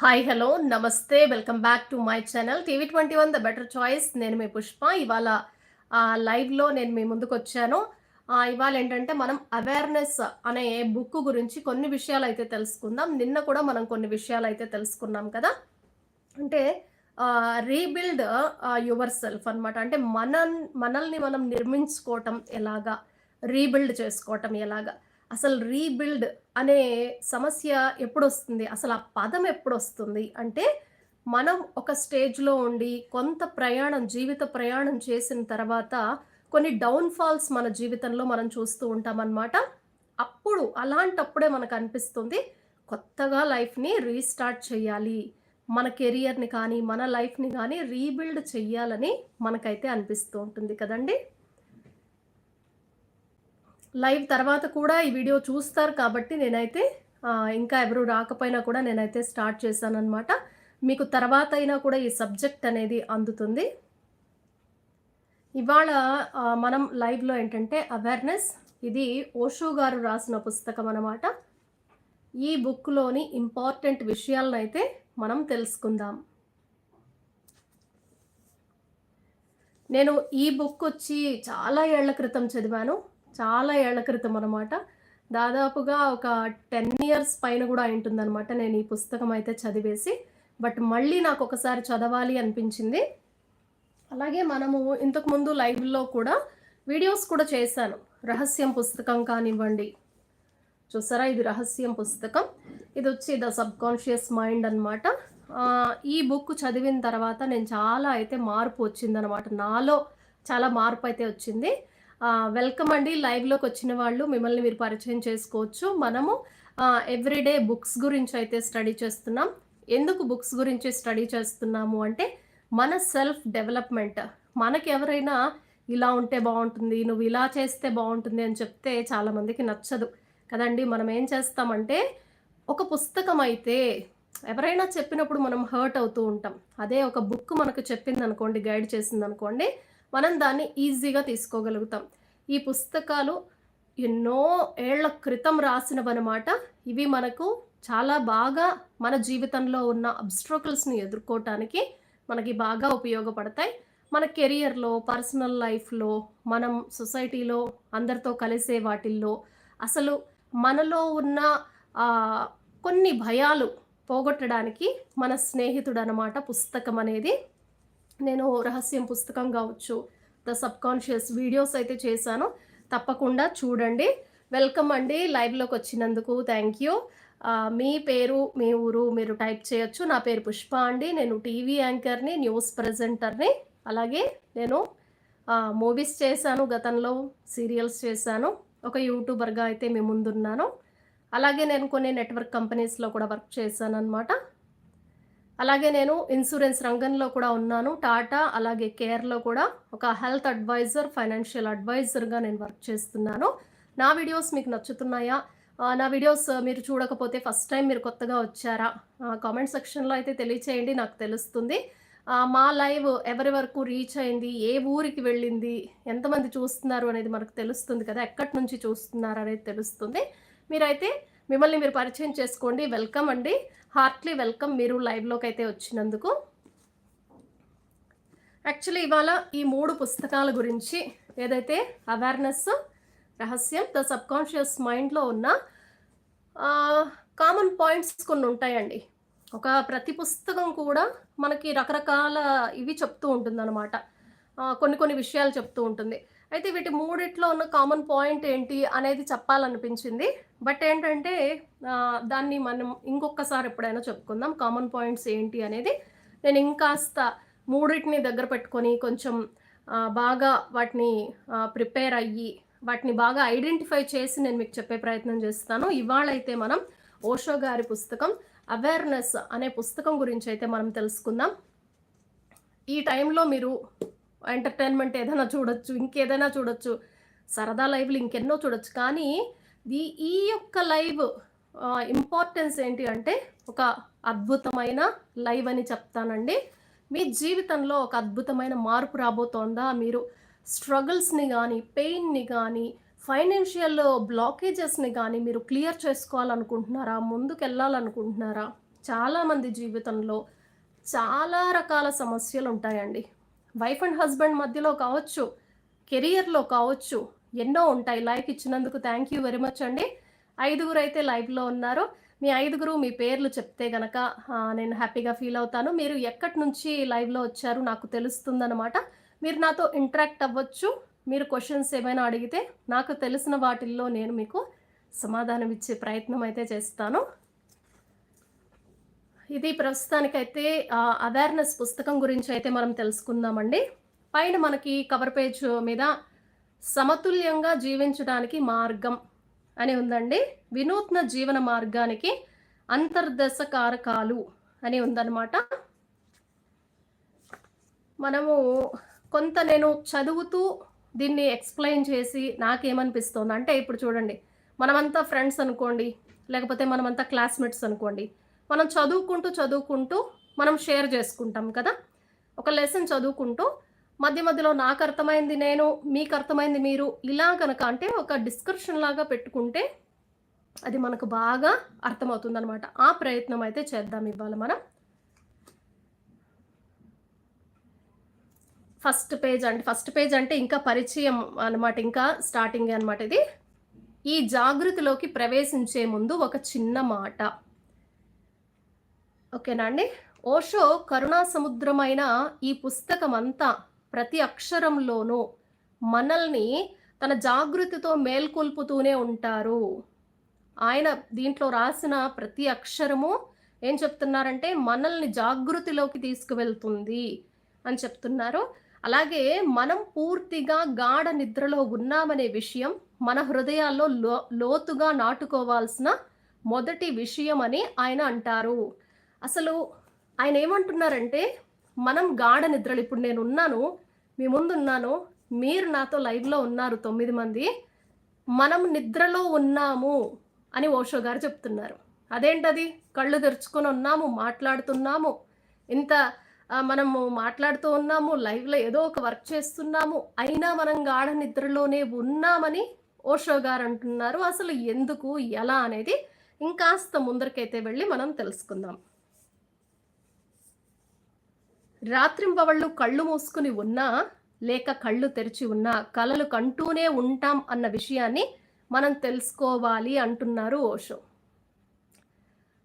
Hi hello namaste welcome back to my channel TV twenty one the better choice నేను మీ పుష్ప. ఇవాళ లైవ్లో నేను మీ ముందుకు వచ్చాను. ఇవాళ ఏంటంటే మనం అవేర్నెస్ అనే బుక్ గురించి కొన్ని విషయాలు అయితే తెలుసుకుందాం. నిన్న కూడా మనం కొన్ని విషయాలు అయితే తెలుసుకున్నాం కదా. అంటే రీబిల్డ్ యువర్ సెల్ఫ్ అనమాట అంటే మన మనల్ని మనం నిర్మించుకోవటం ఎలాగా? రీబిల్డ్ చేసుకోవటం ఎలాగా? అసలు రీబిల్డ్ అనే సమస్య ఎప్పుడు వస్తుంది అసలు ఆ పదం ఎప్పుడు వస్తుంది అంటే మనం ఒక స్టేజ్లో ఉండి కొంత ప్రయాణం జీవిత ప్రయాణం చేసిన తర్వాత కొన్ని డౌన్ఫాల్స్ మన జీవితంలో మనం చూస్తూ ఉంటాం అన్నమాట అప్పుడు అలాంటప్పుడే మనకు అనిపిస్తుంది కొత్తగా లైఫ్ని రీస్టార్ట్ చేయాలి. మన కెరియర్ని కానీ మన లైఫ్ని కానీ రీబిల్డ్ చెయ్యాలని మనకైతే అనిపిస్తూ ఉంటుంది కదండి? లైవ్ తర్వాత కూడా ఈ వీడియో చూస్తారు కాబట్టి నేనైతే ఇంకా ఎవరు రాకపోయినా కూడా నేనైతే స్టార్ట్ చేశాను మీకు తర్వాత అయినా కూడా ఈ సబ్జెక్ట్ అనేది అందుతుంది. ఇవాళ మనం లైవ్లో ఏంటంటే అవేర్నెస్ ఇది ఓషో గారు రాసిన పుస్తకం అన్నమాట. ఈ బుక్లోని ఇంపార్టెంట్ విషయాలను అయితే మనం తెలుసుకుందాం. నేను ఈ బుక్ వచ్చి చాలా ఏళ్ళ క్రితం చదివాను. చాలా ఏళ్ళ క్రితం అనమాట దాదాపుగా ఒక టెన్ ఇయర్స్ పైన కూడా ఉంటుందన్నమాట నేను ఈ పుస్తకం అయితే చదివేసి. బట్ మళ్ళీ నాకు ఒకసారి చదవాలి అనిపించింది. అలాగే మనము ఇంతకుముందు లైవ్లో కూడా వీడియోస్ కూడా చేశాను. రహస్యం పుస్తకం కానివ్వండి. చూసారా? ఇది రహస్యం పుస్తకం. ఇది వచ్చి ద సబ్ కాన్షియస్ మైండ్ అనమాట ఈ బుక్ చదివిన తర్వాత నేను చాలా అయితే మార్పు వచ్చిందనమాట నాలో చాలా మార్పు అయితే వచ్చింది. వెల్కమ్ అండి. లైవ్లోకి వచ్చిన వాళ్ళు మిమ్మల్ని మీరు పరిచయం చేసుకోవచ్చు. మనము ఎవ్రీడే బుక్స్ గురించి అయితే స్టడీ చేస్తున్నాం. ఎందుకు బుక్స్ గురించి స్టడీ చేస్తున్నాము అంటే మన సెల్ఫ్ డెవలప్మెంట్ మనకి ఎవరైనా ఇలా ఉంటే బాగుంటుంది నువ్వు ఇలా చేస్తే బాగుంటుంది అని చెప్తే చాలామందికి నచ్చదు. కదండి మనం ఏం చేస్తామంటే ఒక పుస్తకం అయితే ఎవరైనా చెప్పినప్పుడు మనం హర్ట్ అవుతూ ఉంటాం. అదే ఒక బుక్ మనకు చెప్పింది అనుకోండి గైడ్ చేసింది అనుకోండి మనం దాన్ని ఈజీగా తీసుకోగలుగుతాం. ఈ పుస్తకాలు ఎన్నో ఏళ్ళ క్రితం రాసినవన్నమాట. ఇవి మనకు చాలా బాగా మన జీవితంలో ఉన్న అబ్స్ట్రకల్స్ని ఎదుర్కోవటానికి మనకి బాగా ఉపయోగపడతాయి. మన కెరియర్లో పర్సనల్ లైఫ్లో మనం సొసైటీలో అందరితో కలిసే వాటిల్లో అసలు మనలో ఉన్న కొన్ని భయాలు పోగొట్టడానికి మన స్నేహితుడు అనమాట పుస్తకం అనేది నేను రహస్యం పుస్తకం కావచ్చు ద సబ్ కాన్షియస్ వీడియోస్ అయితే చేశాను. తప్పకుండా చూడండి. వెల్కమ్ అండి. లైవ్లోకి వచ్చినందుకు థ్యాంక్ యూ. మీ పేరు మీ ఊరు మీరు టైప్ చేయొచ్చు. నా పేరు పుష్ప అండి. నేను టీవీ యాంకర్ని న్యూస్ ప్రజెంటర్ని. అలాగే నేను మూవీస్ చేశాను గతంలో సీరియల్స్ చేశాను. ఒక యూట్యూబర్గా అయితే మీ ముందున్నాను. అలాగే నేను కొన్ని నెట్వర్క్ కంపెనీస్లో కూడా వర్క్ చేశాను అనమాట అలాగే నేను ఇన్సూరెన్స్ రంగంలో కూడా ఉన్నాను. టాటా అలాగే కేర్లో కూడా ఒక హెల్త్ అడ్వైజర్ ఫైనాన్షియల్ అడ్వైజర్గా నేను వర్క్ చేస్తున్నాను. నా వీడియోస్ మీకు నచ్చుతున్నాయా? నా వీడియోస్ మీరు చూడకపోతే ఫస్ట్ టైం మీరు కొత్తగా వచ్చారా? కామెంట్ సెక్షన్లో అయితే తెలియచేయండి నాకు తెలుస్తుంది. మా లైవ్ ఎవరి వరకు రీచ్ అయింది? ఏ ఊరికి వెళ్ళింది? ఎంతమంది చూస్తున్నారు అనేది మనకు తెలుస్తుంది కదా ఎక్కడి నుంచి చూస్తున్నారు అనేది తెలుస్తుంది. మీరైతే మిమ్మల్ని మీరు పరిచయం చేసుకోండి. వెల్కమ్ అండి. హార్ట్లీ వెల్కమ్ మీరు లైవ్లోకి అయితే వచ్చినందుకు. యాక్చువల్లీ ఇవాళ ఈ మూడు పుస్తకాల గురించి ఏదైతే అవేర్నెస్ రహస్యం ద సబ్కాన్షియస్ మైండ్లో ఉన్న కామన్ పాయింట్స్ కొన్ని ఉంటాయండి. ఒక ప్రతి పుస్తకం కూడా మనకి రకరకాల ఇవి చెప్తూ ఉంటుంది అనమాట కొన్ని కొన్ని విషయాలు చెప్తూ ఉంటుంది. అయితే వీటి మూడిట్లో ఉన్న కామన్ పాయింట్ ఏంటి అనేది చెప్పాలనిపించింది. బట్ ఏంటంటే దాన్ని మనం ఇంకొకసారి ఎప్పుడైనా చెప్పుకుందాం. కామన్ పాయింట్స్ ఏంటి అనేది నేను ఇంకాస్త మూడింటిని దగ్గర పెట్టుకొని కొంచెం బాగా వాటిని ప్రిపేర్ అయ్యి వాటిని బాగా ఐడెంటిఫై చేసి నేను మీకు చెప్పే ప్రయత్నం చేస్తాను. ఇవాళ అయితే మనం ఓషో గారి పుస్తకం అవేర్నెస్ అనే పుస్తకం గురించి అయితే మనం తెలుసుకుందాం. ఈ టైంలో మీరు ఎంటర్టైన్మెంట్ ఏదైనా చూడొచ్చు ఇంకేదైనా చూడొచ్చు. సరదా లైవ్లు ఇంకెన్నో చూడొచ్చు. కానీ ఈ ఈ యొక్క లైవ్ ఇంపార్టెన్స్ ఏంటి అంటే ఒక అద్భుతమైన లైవ్ అని చెప్తానండి. మీ జీవితంలో ఒక అద్భుతమైన మార్పు రాబోతోందా? మీరు స్ట్రగుల్స్ని కానీ పెయిన్ని కానీ ఫైనాన్షియల్ బ్లాకేజెస్ని కానీ మీరు క్లియర్ చేసుకోవాలనుకుంటున్నారా? ముందుకు వెళ్ళాలనుకుంటున్నారా చాలామంది జీవితంలో చాలా రకాల సమస్యలు ఉంటాయండి వైఫ్ అండ్ హస్బెండ్ మధ్యలో కావచ్చు కెరియర్లో కావచ్చు ఎన్నో ఉంటాయి. లైక్ ఇచ్చినందుకు థ్యాంక్ యూ వెరీ మచ్ అండి. ఐదుగురు అయితే లైవ్లో ఉన్నారు. మీ ఐదుగురు మీ పేర్లు చెప్తే గనక నేను హ్యాపీగా ఫీల్ అవుతాను. మీరు ఎక్కడి నుంచి లైవ్లో వచ్చారు నాకు తెలుస్తుందన్నమాట. మీరు నాతో ఇంటరాక్ట్ అవ్వచ్చు. మీరు క్వశ్చన్స్ ఏమైనా అడిగితే నాకు తెలిసిన వాటిల్లో నేను మీకు సమాధానం ఇచ్చే ప్రయత్నం అయితే చేస్తాను. ఇది ప్రస్తుతానికైతే అవేర్నెస్ పుస్తకం గురించి అయితే మనం తెలుసుకుందామండి. పైన మనకి కవర్ పేజ్ మీద సమతుల్యంగా జీవించడానికి మార్గం అని ఉందండి. వినూత్న జీవన మార్గానికి అంతర్దశ కారకాలు అని ఉందన్నమాట. మనము కొంత నేను చదువుతూ దీన్ని ఎక్స్ప్లెయిన్ చేసి నాకేమనిపిస్తుంది? అంటే ఇప్పుడు చూడండి మనమంతా ఫ్రెండ్స్ అనుకోండి లేకపోతే మనమంతా క్లాస్మేట్స్ అనుకోండి మనం చదువుకుంటూ చదువుకుంటూ మనం షేర్ చేసుకుంటాం కదా. ఒక లెసన్ చదువుకుంటూ మధ్య మధ్యలో నాకు అర్థమైంది నేను మీకు అర్థమైంది మీరు ఇలా కనుక అంటే ఒక డిస్కషన్ లాగా పెట్టుకుంటే అది మనకు బాగా అర్థమవుతుంది అనమాట ఆ ప్రయత్నం అయితే చేద్దాం ఇవాళ మనం. ఫస్ట్ పేజ్ అంటే ఫస్ట్ పేజ్ అంటే ఇంకా పరిచయం అనమాట ఇంకా స్టార్టింగ్ అనమాట ఇది. ఈ జాగృతిలోకి ప్రవేశించే ముందు ఒక చిన్న మాట. ఓకేనా అండి? ఓషో కరుణా సముద్రమైన ఈ పుస్తకం అంతా ప్రతి అక్షరంలోనూ మనల్ని తన జాగృతితో మేల్కొల్పుతూనే ఉంటారు. ఆయన దీంట్లో రాసిన ప్రతి అక్షరము ఏం చెప్తున్నారంటే మనల్ని జాగృతిలోకి తీసుకువెళ్తుంది అని చెప్తున్నారు. అలాగే మనం పూర్తిగా గాఢ నిద్రలో ఉన్నామనే విషయం మన హృదయాల్లో లో లోతుగా నాటుకోవాల్సిన మొదటి విషయం అని ఆయన అంటారు. అసలు ఆయన ఏమంటున్నారంటే మనం గాఢ నిద్రలు ఇప్పుడు నేను ఉన్నాను మీ ముందు ఉన్నాను మీరు నాతో లైవ్లో ఉన్నారు తొమ్మిది మంది మనం నిద్రలో ఉన్నాము అని ఓషో గారు చెప్తున్నారు. అదేంటది? కళ్ళు తెరుచుకొని ఉన్నాము మాట్లాడుతున్నాము. ఇంత మనము మాట్లాడుతూ ఉన్నాము లైవ్లో ఏదో ఒక వర్క్ చేస్తున్నాము అయినా మనం గాఢ నిద్రలోనే ఉన్నామని ఓషో గారు అంటున్నారు. అసలు ఎందుకు ఎలా అనేది ఇంకాస్త ముందరికైతే వెళ్ళి మనం తెలుసుకుందాం. రాత్రింబవళ్ళు కళ్ళు మూసుకుని ఉన్నా లేక కళ్ళు తెరిచి ఉన్నా కలలు కంటూనే ఉంటాం అన్న విషయాన్ని మనం తెలుసుకోవాలి అంటున్నారు ఓషో.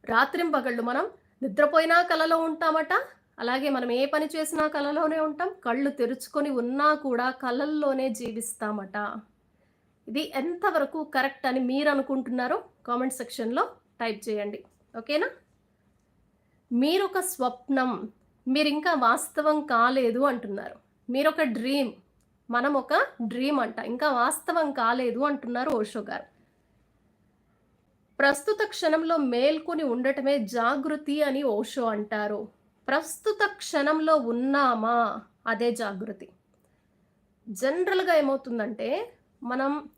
రాత్రింబగళ్ళు మనం నిద్రపోయినా కలలో ఉంటామట అలాగే మనం ఏ పని చేసినా కలలోనే ఉంటాం కళ్ళు తెరుచుకొని ఉన్నా కూడా కళల్లోనే జీవిస్తామట. ఇది ఎంతవరకు కరెక్ట్ అని మీరు అనుకుంటున్నారో కామెంట్ సెక్షన్లో టైప్ చేయండి. ఓకేనా? మీరు ఒక స్వప్నం మీరు ఇంకా వాస్తవం కాలేదు అంటున్నారు. మీరు ఒక డ్రీమ్ మనం ఒక డ్రీమ్ అంట. ఇంకా వాస్తవం కాలేదు అంటున్నారు ఓషో గారు. ప్రస్తుత క్షణంలో మేల్కొని ఉండటమే జాగృతి అని ఓషో అంటారు. ప్రస్తుత క్షణంలో ఉన్నామా? అదే జాగృతి. జనరల్గా ఏమవుతుందంటే మనం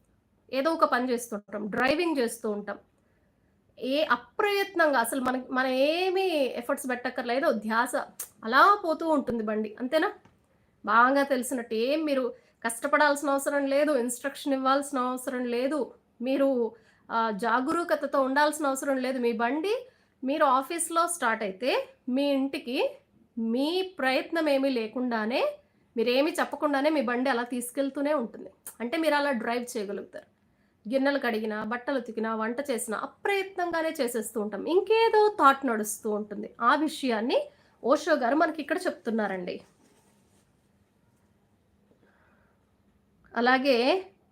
ఏదో ఒక పని చేస్తుంటాం డ్రైవింగ్ చేస్తూ ఉంటాం. ఏ అప్రయత్నంగా అసలు మనకి మనం ఏమీ ఎఫర్ట్స్ పెట్టక్కర్లేదు ధ్యాస అలా పోతూ ఉంటుంది బండి. అంతేనా? బాగా తెలిసినట్టు ఏం మీరు కష్టపడాల్సిన అవసరం లేదు ఇన్స్ట్రక్షన్ ఇవ్వాల్సిన అవసరం లేదు మీరు జాగరూకతతో ఉండాల్సిన అవసరం లేదు. మీ బండి మీరు ఆఫీస్లో స్టార్ట్ అయితే మీ ఇంటికి మీ ప్రయత్నం ఏమీ లేకుండానే మీరేమీ చెప్పకుండానే మీ బండి అలా తీసుకెళ్తూనే ఉంటుంది. అంటే మీరు అలా డ్రైవ్ చేయగలుగుతారు. గిన్నెలు కడిగినా బట్టలు ఉతికినా వంట చేసినా అప్రయత్నంగానే చేసేస్తూ ఉంటాం. ఇంకేదో థాట్ నడుస్తూ ఉంటుంది. ఆ విషయాన్ని ఓషో గారు మనకి ఇక్కడ చెప్తున్నారండి. అలాగే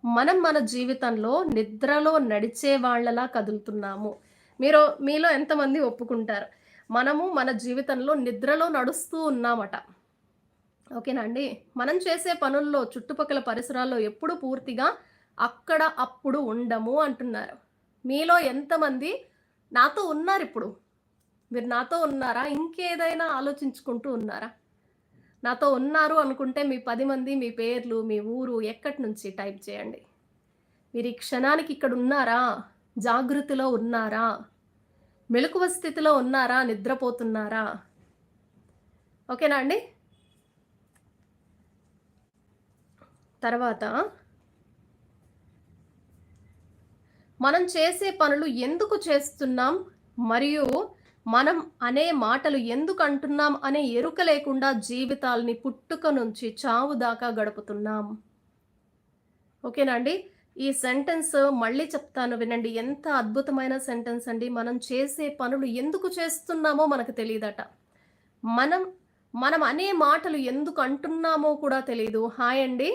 మనం మన జీవితంలో నిద్రలో నడిచే వాళ్ళలా కదులుతున్నాము. మీరు మీలో ఎంతమంది ఒప్పుకుంటారు? మనము మన జీవితంలో నిద్రలో నడుస్తూ ఉన్నామట. ఓకేనా అండి? మనం చేసే పనుల్లో చుట్టుపక్కల పరిసరాల్లో ఎప్పుడు పూర్తిగా అక్కడ అప్పుడు ఉండము అంటున్నారు. మీలో ఎంతమంది నాతో ఉన్నారు ఇప్పుడు? మీరు నాతో ఉన్నారా? ఇంకేదైనా ఆలోచించుకుంటూ ఉన్నారా? నాతో ఉన్నారు అనుకుంటే మీ పది మంది మీ పేర్లు మీ ఊరు ఎక్కడి నుంచి టైప్ చేయండి. మీరు ఈ క్షణానికి ఇక్కడ ఉన్నారా? జాగృతిలో ఉన్నారా? మెలకువ స్థితిలో ఉన్నారా? నిద్రపోతున్నారా? ఓకేనా అండి? తర్వాత మనం చేసే పనులు ఎందుకు చేస్తున్నాం? మరియు మనం అనే మాటలు ఎందుకు అంటున్నాం? అనే ఎరుక లేకుండా జీవితాల్ని పుట్టుక నుంచి చావు దాకా గడుపుతున్నాం. ఓకేనా అండి? ఈ సెంటెన్స్ మళ్ళీ చెప్తాను వినండి. ఎంత అద్భుతమైన సెంటెన్స్ అండి. మనం చేసే పనులు ఎందుకు చేస్తున్నామో మనకు తెలియదట. మనం మనం అనే మాటలు ఎందుకు అంటున్నామో కూడా తెలియదు హాయ్ అండి.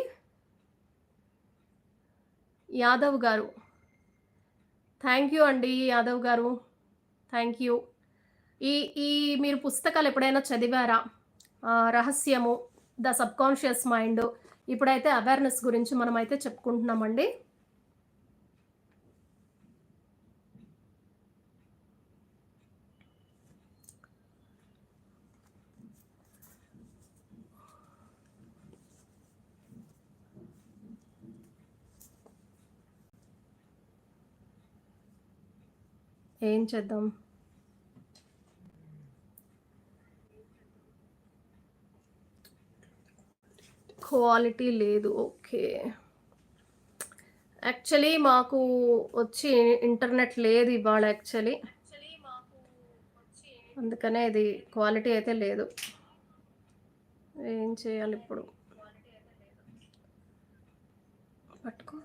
యాదవ్ గారు. థ్యాంక్ యూ అండి యాదవ్ గారు. Thank you. ఈ ఈ మీరు పుస్తకాలు ఎప్పుడైనా చదివారా? రహస్యము ద సబ్కాన్షియస్ మైండ్ ఇప్పుడైతే అవేర్నెస్ గురించి మనమైతే చెప్పుకుంటున్నామండి. ఏం చేద్దాం? క్వాలిటీ లేదు. ఓకే. యాక్చువల్లీ మాకు వచ్చి ఇంటర్నెట్ లేదు ఇవాళ యాక్చువల్లీ. అందుకనే ఇది క్వాలిటీ అయితే లేదు. ఏం చేయాలి ఇప్పుడు? పట్టుకో.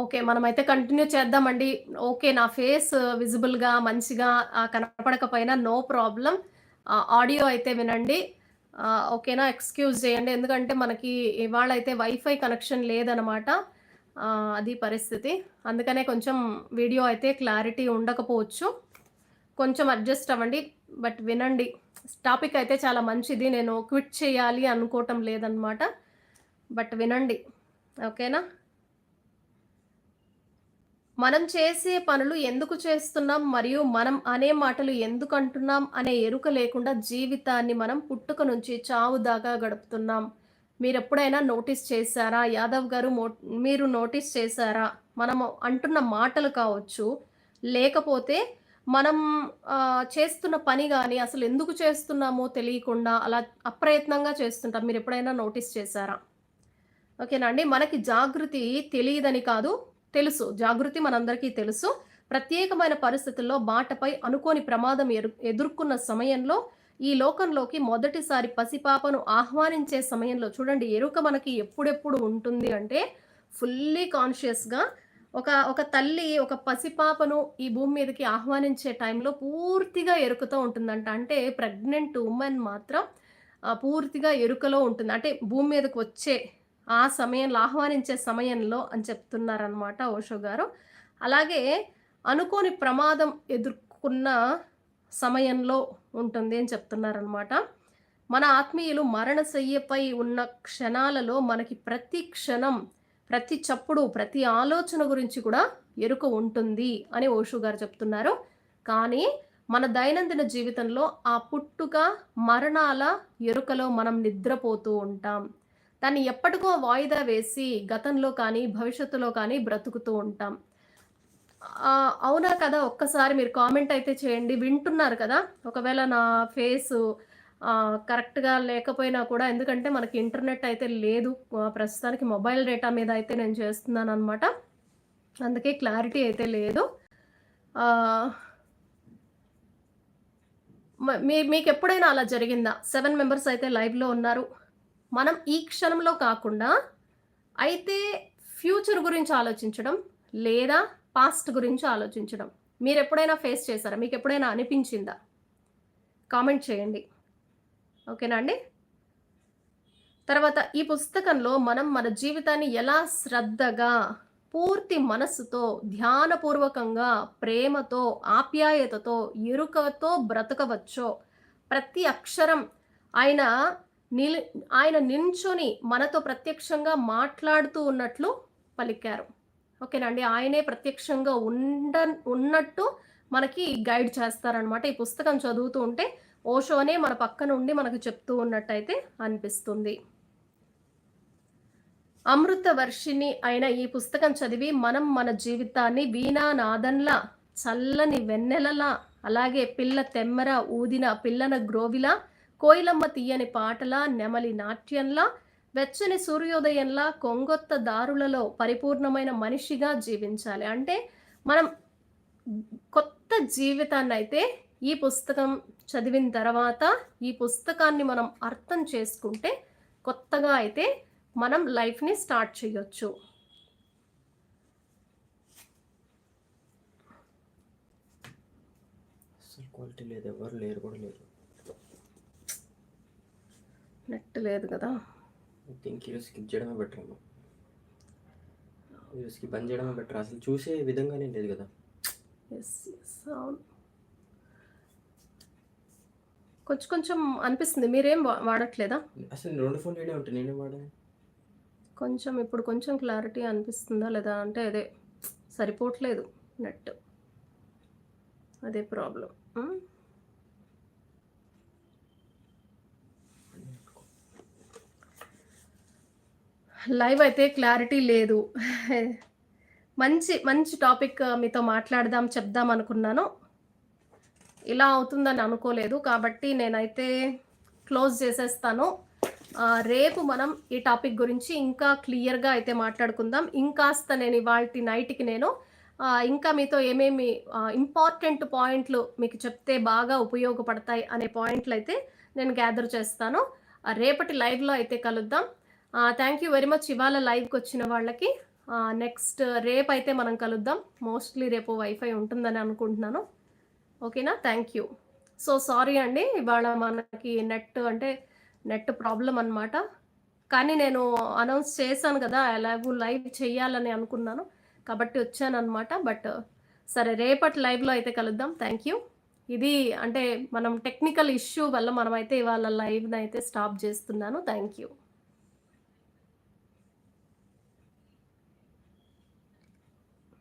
ఓకే మనమైతే కంటిన్యూ చేద్దామండి. ఓకే నా ఫేస్ విజిబుల్గా మంచిగా కనపడకపోయినా నో ప్రాబ్లం. ఆడియో అయితే వినండి. ఓకేనా? ఎక్స్క్యూజ్ చేయండి. ఎందుకంటే మనకి ఇవాళ అయితే వైఫై కనెక్షన్ లేదనమాట. అది పరిస్థితి. అందుకనే కొంచెం వీడియో అయితే క్లారిటీ ఉండకపోవచ్చు. కొంచెం అడ్జస్ట్ అవ్వండి. బట్ వినండి. టాపిక్ అయితే చాలా మంచిది. నేను క్విట్ చేయాలి అనుకోవటం లేదనమాట. బట్ వినండి. ఓకేనా? మనం చేసే పనులు ఎందుకు చేస్తున్నాం? మరియు మనం అనే మాటలు ఎందుకు అంటున్నాం? అనే ఎరుక లేకుండా జీవితాన్ని మనం పుట్టుక నుంచి చావు దాకా గడుపుతున్నాం. మీరు ఎప్పుడైనా నోటీస్ చేశారా? యాదవ్ గారు మీరు నోటీస్ చేశారా? మనం అంటున్న మాటలు కావచ్చు లేకపోతే మనం చేస్తున్న పని కానీ అసలు ఎందుకు చేస్తున్నామో తెలియకుండా అలా అప్రయత్నంగా చేస్తుంటాం మీరు ఎప్పుడైనా నోటీస్ చేశారా? ఓకేనా అండి? మనకి జాగృతి తెలియదని కాదు తెలుసు. జాగృతి మనందరికీ తెలుసు. ప్రత్యేకమైన పరిస్థితుల్లో బాటపై అనుకోని ప్రమాదం ఎదుర్కొన్న సమయంలో ఈ లోకంలోకి మొదటిసారి పసిపాపను ఆహ్వానించే సమయంలో చూడండి ఎరుక మనకి ఎప్పుడెప్పుడు ఉంటుంది అంటే ఫుల్లీ కాన్షియస్గా ఒక ఒక తల్లి ఒక పసిపాపను ఈ భూమి మీదకి ఆహ్వానించే టైంలో పూర్తిగా ఎరుకతో ఉంటుందంట. అంటే ప్రెగ్నెంట్ ఉమెన్ మాత్రం పూర్తిగా ఎరుకలో ఉంటుంది. అంటే భూమి మీదకి వచ్చే ఆ సమయంలో ఆహ్వానించే సమయంలో అని చెప్తున్నారనమాట ఓషో గారు. అలాగే అనుకోని ప్రమాదం ఎదుర్కొన్న సమయంలో ఉంటుంది అని చెప్తున్నారనమాట మన ఆత్మీయులు మరణశయ్యపై ఉన్న క్షణాలలో మనకి ప్రతి క్షణం ప్రతి చప్పుడు ప్రతి ఆలోచన గురించి కూడా ఎరుక ఉంటుంది అని ఓషు గారు చెప్తున్నారు. కానీ మన దైనందిన జీవితంలో ఆ పుట్టుక మరణాల ఎరుకలో మనం నిద్రపోతూ ఉంటాం. దాన్ని ఎప్పటికో వాయిదా వేసి గతంలో కానీ భవిష్యత్తులో కానీ బ్రతుకుతూ ఉంటాం. అవునా కదా? ఒక్కసారి మీరు కామెంట్ అయితే చేయండి. వింటున్నారు కదా? ఒకవేళ నా ఫేస్ కరెక్ట్గా లేకపోయినా కూడా ఎందుకంటే మనకి ఇంటర్నెట్ అయితే లేదు. ప్రస్తుతానికి మొబైల్ డేటా మీద అయితే నేను చేస్తున్నాను అనమాట అందుకే క్లారిటీ అయితే లేదు. మీ మీకు ఎప్పుడైనా అలా జరిగిందా? సెవెన్ మెంబర్స్ అయితే లైవ్లో ఉన్నారు. మనం ఈ క్షణంలో కాకుండా అయితే ఫ్యూచర్ గురించి ఆలోచించడం లేదా పాస్ట్ గురించి ఆలోచించడం. మీరు ఎప్పుడైనా ఫేస్ చేశారా? మీకు ఎప్పుడైనా అనిపించిందా? కామెంట్ చేయండి. ఓకేనా అండి? తర్వాత ఈ పుస్తకంలో మనం మన జీవితాన్ని ఎలా శ్రద్ధగా పూర్తి మనస్సుతో ధ్యానపూర్వకంగా ప్రేమతో ఆప్యాయతతో ఎరుకతో బ్రతకవచ్చో ప్రతి అక్షరం ఆయన నిల్ ఆయన నించుని మనతో ప్రత్యక్షంగా మాట్లాడుతూ ఉన్నట్లు పలికారు. ఓకేనండి ఆయనే ప్రత్యక్షంగా ఉండ ఉన్నట్టు మనకి గైడ్ చేస్తారనమాట ఈ పుస్తకం చదువుతూ ఉంటే ఓషోనే మన పక్కన ఉండి మనకు చెప్తూ ఉన్నట్టయితే అనిపిస్తుంది. అమృత వర్షిణి అయిన ఈ పుస్తకం చదివి మనం మన జీవితాన్ని వీణానాదంలా చల్లని వెన్నెలలా అలాగే పిల్ల తెమ్మర ఊదిన పిల్లన గ్రోవిలా కోయిలమ్మ తీయని పాటల నెమలి నాట్యంలా వెచ్చని సూర్యోదయంలా కొంగొత్త దారులలో పరిపూర్ణమైన మనిషిగా జీవించాలి. అంటే మనం కొత్త జీవితాన్ని అయితే ఈ పుస్తకం చదివిన తర్వాత ఈ పుస్తకాన్ని మనం అర్థం చేసుకుంటే కొత్తగా అయితే మనం లైఫ్ని స్టార్ట్ చేయొచ్చు. క్వాలిటీ లేదు ఎవరు లేరు కూడా లేరు. నెట్ లేదు కదా. థింక్ ఈరోజు స్కిప్ చేయడమే బెటర్ ఏమో. స్కిప్ బంద్ చేయడమే బెటర్ అసలు చూసే విధంగానే లేదు కదా. ఎస్ ఎస్ అవును. కొంచెం కొంచెం అనిపిస్తుంది. మీరేం వాడట్లేదా? అసలు రెండు ఫోన్లు ఏడే ఉంటాయి. నేనే వాడాను? కొంచెం ఇప్పుడు కొంచెం క్లారిటీ అనిపిస్తుందా లేదా అంటే అదే సరిపోవట్లేదు నెట్. అదే ప్రాబ్లం లైవ్ అయితే క్లారిటీ లేదు. మంచి మంచి టాపిక్ మీతో మాట్లాడదాం చెప్దాం అనుకున్నాను. ఇలా అవుతుందని అనుకోలేదు. కాబట్టి నేనైతే క్లోజ్ చేసేస్తాను. రేపు మనం ఈ టాపిక్ గురించి ఇంకా క్లియర్గా అయితే మాట్లాడుకుందాం. ఇంకాస్త నేను ఇవాళ నైట్కి నేను ఇంకా మీతో ఏమేమి ఇంపార్టెంట్ పాయింట్లు మీకు చెప్తే బాగా ఉపయోగపడతాయి అనే పాయింట్లు అయితే నేను గ్యాదర్ చేస్తాను. రేపటి లైవ్లో అయితే కలుద్దాం. థ్యాంక్ యూ వెరీ మచ్ ఇవాళ లైవ్కి వచ్చిన వాళ్ళకి. నెక్స్ట్ uh, రేపు అయితే మనం కలుద్దాం. మోస్ట్లీ రేపు వైఫై ఉంటుందని అనుకుంటున్నాను. ఓకేనా థ్యాంక్ యూ సో సారీ అండి. ఇవాళ మనకి నెట్ అంటే నెట్ ప్రాబ్లం అనమాట కానీ నేను అనౌన్స్ చేశాను కదా ఎలాగూ లైవ్ చేయాలని అనుకున్నాను. కాబట్టి వచ్చాను అనమాట బట్ uh, సరే రేపటి లైవ్లో అయితే కలుద్దాం. థ్యాంక్ యూ ఇది అంటే మనం టెక్నికల్ ఇష్యూ వల్ల మనమైతే ఇవాళ లైవ్ని అయితే స్టాప్ చేస్తున్నాను. Thank you